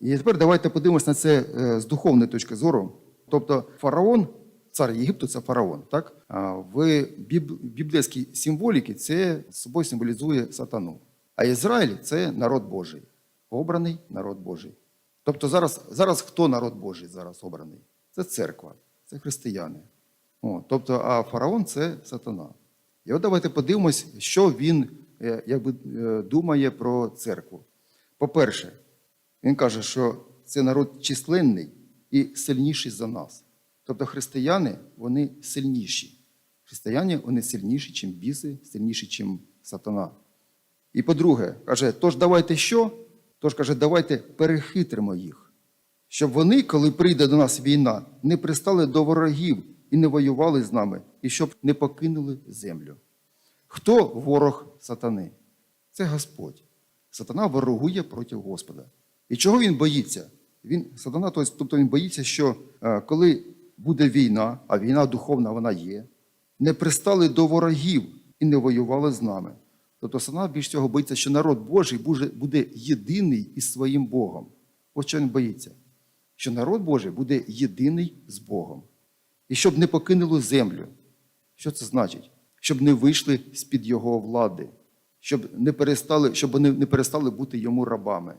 І тепер давайте подивимося на це е, з духовної точки зору. Тобто фараон, цар Єгипту це фараон. Так? В біблійській символіці це собою символізує сатану. А Ізраїль це народ Божий, обраний народ Божий. Тобто зараз, зараз хто народ Божий зараз обраний? Це церква, це християни. О, тобто, а фараон це сатана. І от давайте подивимось, що він е, якби, е, думає про церкву. По-перше, він каже, що це народ численний і сильніший за нас. Тобто християни вони сильніші. Християни вони сильніші, ніж біси, сильніші, ніж сатана. І по-друге, каже, тож давайте що? Тож каже, давайте перехитримо їх, щоб вони, коли прийде до нас війна, не пристали до ворогів і не воювали з нами, і щоб не покинули землю. Хто ворог сатани? Це Господь. Сатана ворогує проти Господа. І чого він боїться? Він, сатана, тобто він боїться, що е, коли буде війна, а війна духовна вона є, не пристали до ворогів і не воювали з нами. Тобто сатана більш цього боїться, що народ Божий буде, єдиний із своїм Богом. Ось що він боїться, що народ Божий буде єдиний з Богом. І щоб не покинули землю. Що це значить? Щоб не вийшли з-під його влади, щоб не перестали, щоб вони не перестали бути йому рабами.